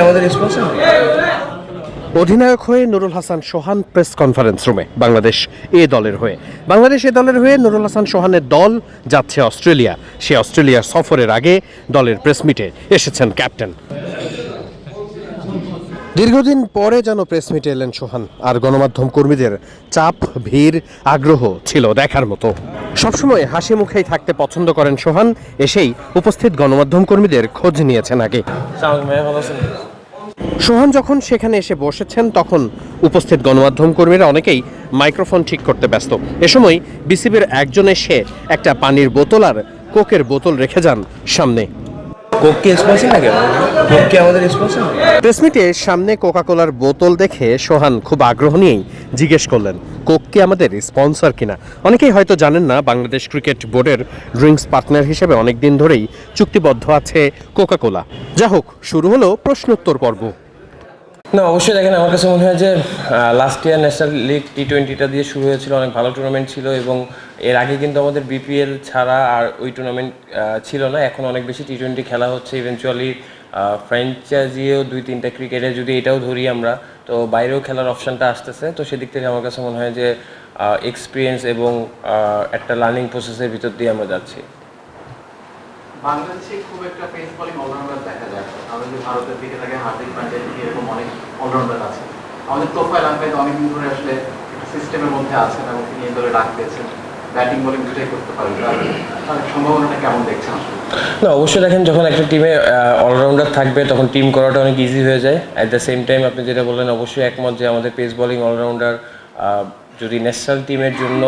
আমাদের অধিনায়ক হয়ে নুরুল হাসান সোহান প্রেস কনফারেন্স রুমে বাংলাদেশ এ দলের হয়ে। বাংলাদেশ এ দলের হয়ে নুরুল হাসান সোহানের দল যাচ্ছে অস্ট্রেলিয়া। সে অস্ট্রেলিয়া সফরের আগে দলের প্রেস মিটে এসেছেন ক্যাপ্টেন দীর্ঘদিন পরে যেন প্রেস মিটে এলেন সোহান আর গণমাধ্যম কর্মীদের চাপ ভিড় আগ্রহ ছিল দেখার মতো। সবসময় হাসি মুখেই থাকতে পছন্দ করেন সোহান এসেই উপস্থিত গণমাধ্যম কর্মীদের খোঁজ নিয়েছেন আগে। সোহান যখন সেখানে এসে বসেছেন তখন উপস্থিত গণমাধ্যম কর্মীরা অনেকেই মাইক্রোফোন ঠিক করতে ব্যস্ত। এ সময় বিসিবির একজন এসে একটা পানির বোতল আর কোকের বোতল রেখে যান সামনে। কোককে স্পন্সর নাকি? কোককে আমাদের প্রেসমিটে সামনে কোকাকোলার বোতল দেখে সোহান খুব আগ্রহ নিয়েই জিজ্ঞেস করলেন কোক কি আমাদের স্পন্সর কিনা? অনেকেই হয়তো জানেন না, বাংলাদেশ ক্রিকেট বোর্ডের ড্রিঙ্কস পার্টনার হিসেবে অনেক দিন ধরেই চুক্তিবদ্ধ আছে কোকাকোলা যা হোক শুরু হলো প্রশ্নোত্তর পর্ব। না, অবশ্যই দেখেন, আমার কাছে মনে হয় যে last year national league T টোয়েন্টিটা দিয়ে শুরু হয়েছিল, অনেক ভালো টুর্নামেন্ট ছিল এবং এর আগে কিন্তু আমাদের বিপিএল ছাড়া আর ওই টুর্নামেন্ট ছিল না। এখন অনেক বেশি টি টোয়েন্টি খেলা হচ্ছে ইভেনচুয়ালি ফ্র্যাঞ্চাইজিও দুই তিনটা ক্রিকেটে যদি এটাও ধরি আমরা, তো বাইরেও খেলার অপশানটা আসতেছে। তো সেদিক থেকে আমার কাছে মনে হয় যে এক্সপিরিয়েন্স এবং একটা লার্নিং প্রসেসের ভিতর দিয়ে আমরা যাচ্ছি। বাংলাদেশে খুব একটা পেস অলরাউন্ডার দেখা যায় ভারতের দিকে থাকে হার্দিক এরকম অনেক অলরাউন্ডার আছে। আমাদের অনেকদিন ধরে আসলে সিস্টেমের মধ্যে আছেন এবং তিনি ডাক পেয়েছেন ব্যাটিং বোলিং দুটাই করতে তার সম্ভাবনাটা কেমন দেখছেন না, অবশ্যই দেখেন, যখন একটা টিমে অলরাউন্ডার থাকবে, তখন টিম করাটা অনেক ইজি হয়ে যায়। অ্যাট দ্য সেম টাইম আপনি যেটা বললেন, অবশ্যই একমত যে আমাদের পেস বলিং অলরাউন্ডার যদি ন্যাশনাল টিমের জন্য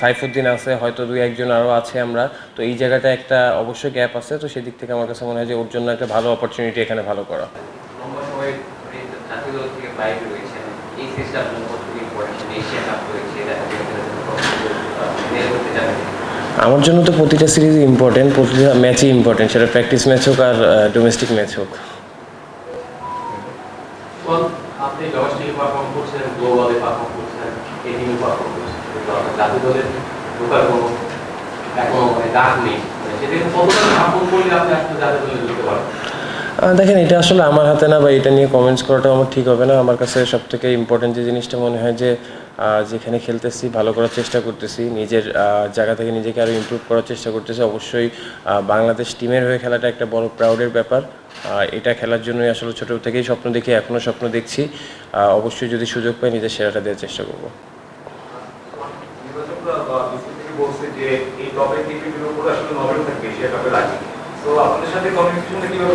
সাইফুদ্দিন আছে হয়তো দুই একজন আরও আছে আমরা। তো এই জায়গাটা একটা অবশ্যই গ্যাপ আছে। তো সেদিক থেকে আমার কাছে মনে হয় যে ওর জন্য একটা ভালো অপরচুনিটি এখানে ভালো করা। করতে যাবেন আমার জন্য তো প্রতিটা সিরিজ ইম্পর্টেন্ট প্রতিটা ম্যাচই ইম্পর্টেন্ট সেটা প্র্যাকটিস ম্যাচ হোক আর ডোমেস্টিক ম্যাচ হোক। আপনি ডোমেস্টিক পারফর্ম করছেন গ্লোবালে পারফর্ম করছেন পারফর্ম ঢোকার কোনো এখনও মানে ডাক নেই দেখেন, এটা আসলে আমার হাতে না বা এটা নিয়ে কমেন্টস করাটা আমার ঠিক হবে না। আমার কাছে সব থেকে ইম্পর্টেন্ট যে জিনিসটা মনে হয় যে যেখানে খেলতেছি, ভালো করার চেষ্টা করতেছি, নিজের জায়গা থেকে নিজেকে আরও ইমপ্রুভ করার চেষ্টা করতেছি। অবশ্যই বাংলাদেশ টিমের হয়ে খেলাটা একটা বড় প্রাউডের ব্যাপার। এটা খেলার জন্যই আসলে ছোটো থেকেই স্বপ্ন দেখি এখনও স্বপ্ন দেখছি। অবশ্যই যদি সুযোগ পাই নিজের সেরাটা দেওয়ার চেষ্টা করব নির্বাচকরা বা বিসিবি থেকে বলছে যে এই টপিক নিয়ে বিভিন্ন আসলে নভেল থাকবে এশিয়া কাপের আগে। তো আপনাদের সাথে কমিউনিকেশনটা কীভাবে